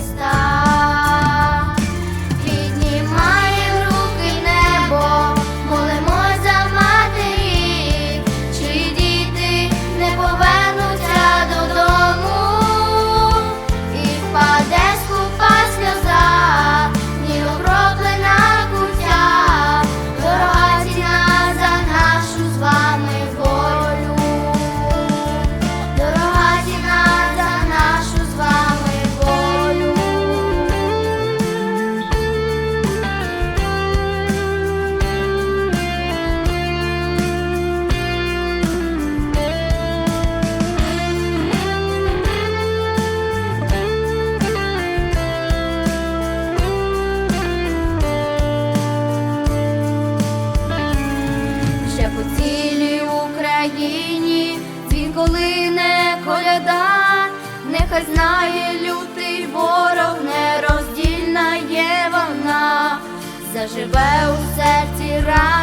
stars. Він коли не коляда, нехай знає лютий ворог, нероздільна є вона, заживе у серці рана.